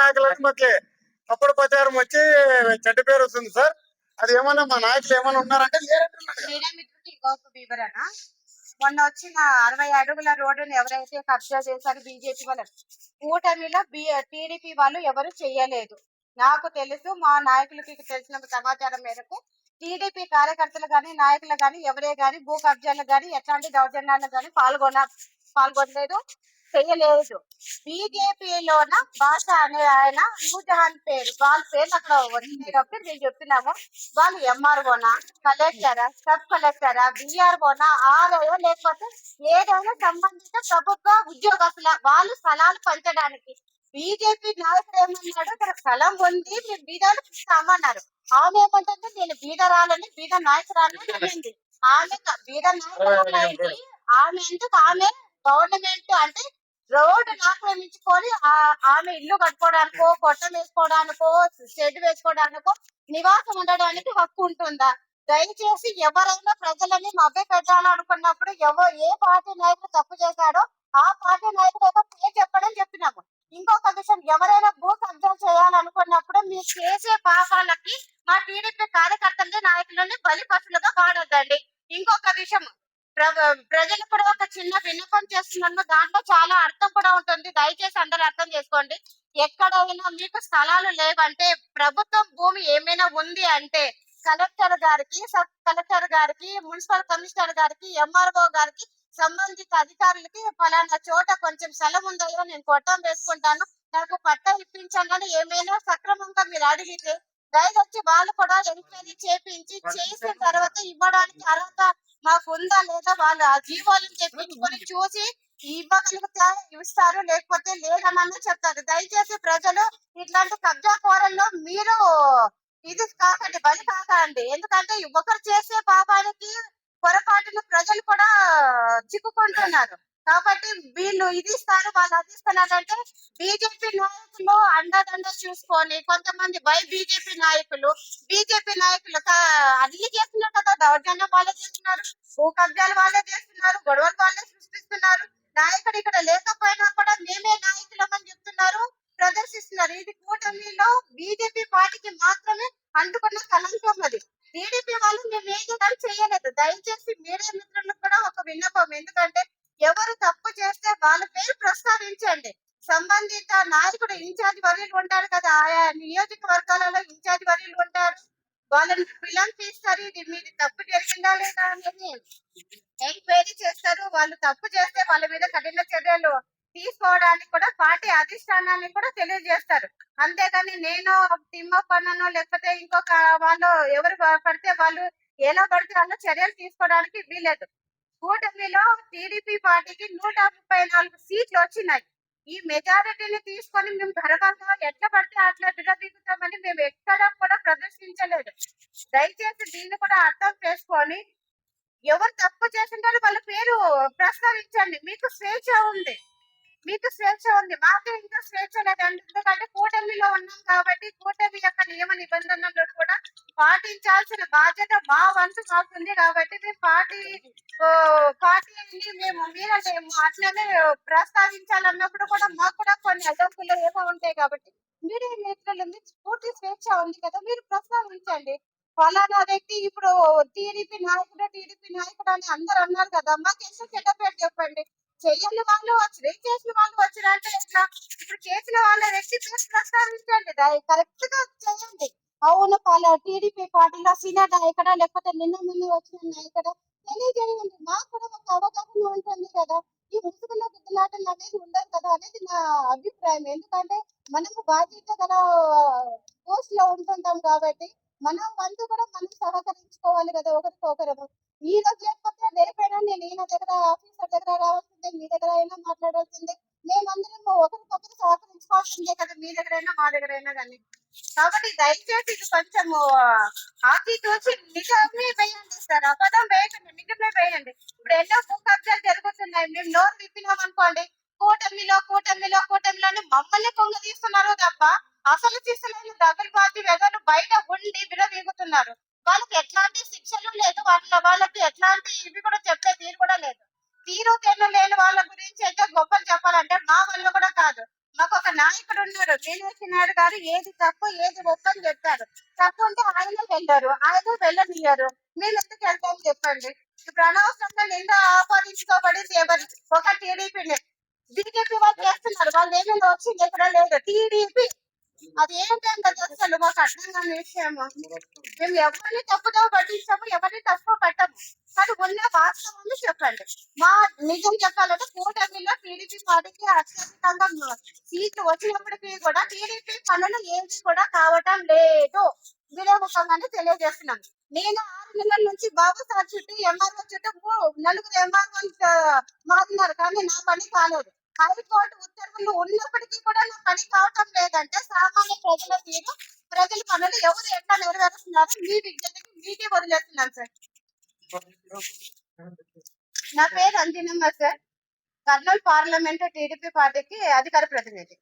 నాయకులని మాకు తప్పుడు ప్రచారం వచ్చి చెడ్డ పేరు వస్తుంది సార్. అది ఏమన్నా మా నాయకులు ఏమన్నా ఉన్నారంటే మొన్న వచ్చిన అరవై అడుగుల రోడ్డును ఎవరైతే కబ్జా చేశారో బీజేపీ వాళ్ళు కూటమిలో బి టీడీపీ వాళ్ళు ఎవరు చెయ్యలేదు నాకు తెలుసు మా నాయకులకి తెలిసిన సమాచారం మేరకు టీడీపీ కార్యకర్తలు గాని నాయకులు గాని ఎవరే గాని భూ కబ్జాలు గాని ఎట్లాంటి దౌర్జన్యాలు గాని పాల్గొన పాల్గొనలేదు. చెయ్యలేదు బీజేపీలోన భాష అనే ఆయన నూజహాన్ పేరు వాళ్ళ పేరు అక్కడ కాబట్టి మేము చెప్తున్నాము వాళ్ళు ఎంఆర్ఓనా కలెక్టరా సబ్ కలెక్టరా బిఆర్ఓనా ఆర్ఐఓ లేకపోతే ఏదైనా సంబంధిత ప్రభుత్వ ఉద్యోగస్తుల వాళ్ళు స్థలాలు పంచడానికి. బీజేపీ నాయకుడు ఏమన్నాడు ఇక్కడ స్థలం ఉంది మేము బీదాలు ఇస్తామన్నారు ఆమె ఏమంటుంది నేను బీదరాలని బీద నాయకురాలని అనింది. ఆమె బీద నాయకురాలు ఆమె ఎందుకు ఆమె గవర్నమెంట్ అంటే రోడ్డు ఆక్రమించుకొని ఆ ఆమె ఇల్లు కట్టుకోవడానికో కొట్టం వేసుకోవడానికో షెడ్ వేసుకోవడానికో నివాసం ఉండడానికి హక్కు ఉంటుందా? దయచేసి ఎవరైనా ప్రజలని మభ్య పెట్టాలనుకున్నప్పుడు ఎవరు ఏ పార్టీ నాయకుడు తప్పు చేశాడో ఆ పార్టీ నాయకుడు ఏదో పేరు చెప్పడం చెప్పినాము. ఇంకొక విషయం ఎవరైనా భూ కబ్జా చేయాలనుకున్నప్పుడు మీరు చేసే పాపాలకి మా టీడీపీ కార్యకర్త నాయకులని బలి పశువులుగా వాడొద్దండి ఇంకొక విషయం ప్ర- ప్రజలు కూడా ఒక చిన్న విన్నపం చేస్తున్నాను దాంట్లో చాలా అర్థం కూడా ఉంటుంది. దయచేసి అందరూ అర్థం చేసుకోండి. ఎక్కడైనా మీకు స్థలాలు లేవంటే ప్రభుత్వం భూమి ఏమైనా ఉంది అంటే కలెక్టర్ గారికి సబ్ కలెక్టర్ గారికి మున్సిపల్ కమిషనర్ గారికి ఎంఆర్ఓ గారికి సంబంధిత అధికారులకి ఫలానా చోట కొంచెం స్థలం ఉందో నేను కొట్టం వేసుకుంటాను. నాకు పట్ట ఇప్పించండి అని ఏమైనా సక్రమంగా మీరు అడిగితే దయచేసి వాళ్ళు కూడా ఎంక్వైరీ చేపించి చేసిన తర్వాత ఇవ్వడానికి అర్హత మాకు ఉందా లేదా వాళ్ళు ఆ జీవాలను చెప్పించుకొని చూసి ఇవ్వగలిగితే ఇస్తారు లేకపోతే లేదనన్నా చెప్తారు. దయచేసి ప్రజలు ఇట్లాంటి కబ్జా కోరల్లో మీరు ఇది కాకండి బలి కాకండి. ఎందుకంటే ఒకరు చేసే పాపానికి పొరపాటును ప్రజలు కూడా చిక్కుకుంటున్నారు. కాబట్టి వీళ్ళు ఇది ఇస్తారు వాళ్ళు అది ఇస్తున్నారు అంటే బీజేపీ నాయకులు అండదండ చూసుకొని కొంతమంది బై బీజేపీ నాయకులు బీజేపీ నాయకులు అన్ని చేస్తున్నారు కదా దౌర్జన్యం వాళ్ళే చేస్తున్నారు భూ కబ్జాలు వాళ్ళే చేస్తున్నారు గొడవలు వాళ్ళే సృష్టిస్తున్నారు నాయకుడు ఇక్కడ లేకపోయినా కూడా మేమే నాయకులమని చెప్తున్నారు ప్రదర్శిస్తున్నారు ఇది కూటమిలో బీజేపీ పార్టీకి మాత్రమే అంటుకున్న కలంకం అది టీడీపీ వాళ్ళు మేము ఏది కానీ చేయలేదు దయచేసి మీడియా మిత్రులకు కూడా ఒక విన్నపం. ఎందుకంటే ఎవరు తప్పు చేస్తే వాళ్ళ పేరు ప్రస్తావించండి. సంబంధిత నాయకుడు ఇన్ఛార్జ్ వర్యులు ఉంటారు కదా ఆయా నియోజకవర్గాలలో ఇన్ఛార్జ్ వర్యులు ఉంటారు. వాళ్ళని పిల్లలు తీస్తారు. ఇది మీది తప్పు జరిగిందా లేదా అనేది ఎంక్వైరీ చేస్తారు. వాళ్ళు తప్పు చేస్తే వాళ్ళ మీద కఠిన చర్యలు తీసుకోవడానికి కూడా పార్టీ అధిష్టానాన్ని కూడా తెలియజేస్తారు. అంతేగాని నేను తిమ్మ అన్నను లేకపోతే ఇంకొక వాళ్ళు ఎవరు పడితే వాళ్ళు ఎలా పడితే అలా చర్యలు తీసుకోవడానికి వీలేదు కూటమిలో టీడీపీ పార్టీకి నూట ముప్పై నాలుగు సీట్లు వచ్చినాయి. ఈ మెజారిటీని తీసుకొని మేము గర్వంగా ఎట్లా పడితే అట్లా విడదీగుతామని మేము ఎక్కడా కూడా ప్రదర్శించలేదు. దయచేసి దీన్ని కూడా అర్థం చేసుకొని ఎవరు తప్పు చేసింటారో వాళ్ళ పేరు ప్రస్తావించండి. మీకు స్వేచ్ఛ ఉంది. మీకు స్వేచ్ఛ ఉంది. మాకు ఇంకా స్వేచ్ఛ లేదండి ఎందుకంటే కూటమిలో ఉన్నాం కాబట్టి కూటమి యొక్క నియమ నిబంధనలు కూడా పాటించాల్సిన బాధ్యత మా వంతు మాకుంది కాబట్టి మేము పార్టీ పార్టీ పార్టీని మేము మీరంటే అట్లనే ప్రస్తావించాలన్నప్పుడు కూడా మాకు కూడా కొన్ని అడ్డంకులు ఏమో ఉంటాయి కాబట్టి మీడియా నేతలు పూర్తి స్వేచ్ఛ ఉంది కదా. మీరు ప్రస్తావించండి. ఫలానా వ్యక్తి ఇప్పుడు టీడీపీ నాయకుడు టీడీపీ నాయకుడు అని అందరు అన్నారు కదా. మాకు ఎంత చెడ్డ పేరు చెప్పండి? చెయ్యని వాళ్ళు వచ్చినాయి చేసిన వాళ్ళు వచ్చినంటే ఎట్లా? ఇప్పుడు చేసిన వాళ్ళ వ్యక్తి పేరు ప్రస్తావించండి. కరెక్ట్గా చేయండి. అవును పాల టీడీపీ పార్టీలో సీనియర్ నాయకుడ లేకపోతే నిన్న నిన్న వచ్చిన నాయకుడ? తెలియజేయండి. మాకు కూడా ఒక అవగాహన ఉంటుంది కదా. ఈ ముసుగులో గుద్దులాటలు అనేది ఉండదు కదా అనేది నా అభిప్రాయం. ఎందుకంటే మనము బాధ్యత గల పోస్ట్లో ఉంటుంటాం కాబట్టి మనం వంతు కూడా మనం సహకరించుకోవాలి కదా ఒకరికొకరు ఈ రోజు లేకపోతే రేపైనా నేను ఈయన దగ్గర ఆఫీసర్ దగ్గర రావాల్సిందే మీ దగ్గర అయినా మాట్లాడాల్సిందే. మేమందరం ఒకరికొకరు సహకరించుకోవాల్సిందే కదా మీ దగ్గర అయినా మా దగ్గర అయినా కానీ కాబట్టి దయచేసి ఇది కొంచెం ఆచి తూచి నిజమే వేయండి సార్ అబద్ధం వేయకండి నిజమే వేయండి. ఇప్పుడు ఎన్నో భూ కబ్జాలు జరుగుతున్నాయి మేము నోరు విప్పినాం అనుకోండి కూటమిలో కూటమిలో కూటమిలోని మమ్మల్ని కొంగ తీస్తున్నారు తప్ప అసలు తీసుకునే దగలు బాధ్య వెదలు బయట ఉండి విడదీగుతున్నారు. వాళ్ళకి ఎట్లాంటి శిక్షలు లేదు. వాళ్ళ వాళ్ళకి ఎట్లాంటి ఇవి కూడా చెప్పే తీరు కూడా లేదు. తీరు తెన్ను లేని వాళ్ళ గురించి అయితే గొప్పలు చెప్పాలంటే మా వాళ్ళు కూడా కాదు. మాకు ఒక నాయకుడు ఉన్నారు మీనాక్షి నాయుడు గారు ఏది తప్పు ఏది ఒప్పు చెప్తారు తప్పు ఉంటే ఆయన వెళ్ళారు. ఆయన వెళ్ళనియ్యారు. మేము ఎందుకు వెళ్తామని చెప్పండి. ఇప్పుడు అనవసరంగా నిండా ఆపాదించుకోబడింది ఎవరు? ఒక టీడీపీని. బీజేపీ వాళ్ళు చేస్తున్నారు. వాళ్ళు ఏమైనా వచ్చింది ఎక్కడ లేదు. టీడీపీ అది ఏంటంటే అసలు మాకు అర్థం కాని విషయము మేము ఎవరిని తప్పుదో పట్టించాము ఎవరిని తప్పు పట్టము. కానీ ఉన్న వాస్తవాన్ని చెప్పండి. మా నిజం చెప్పాలంటే కూటమిలో టీడీపీ పార్టీకి అత్యధికంగా సీట్లు వచ్చినప్పటికీ కూడా టీడీపీ పనులు ఏమి కూడా కావటం లేదు. విలేముఖంగానే తెలియజేస్తున్నాను. నేను ఆరు నెలల నుంచి బాబు సార్ చుట్టూ ఎంఆర్ఓ చుట్టూ నలుగురు ఎంఆర్ఓ మారున్నారు కానీ నా పని కాలేదు. హైకోర్టు ఉత్తర్వులు ఉన్నప్పటికీ కూడా నా పని కావటం లేదంటే సామాన్య ప్రజల తీరు ప్రజల పనులు ఎవరు ఎట్లా నెరవేరుస్తున్నారు? మీ విజ్ఞతకి మీకే వదిలేస్తున్నాను సార్. నా పేరు Anjanamma sir. Kurnool parliament TDP పార్టీకి అధికార ప్రతినిధి.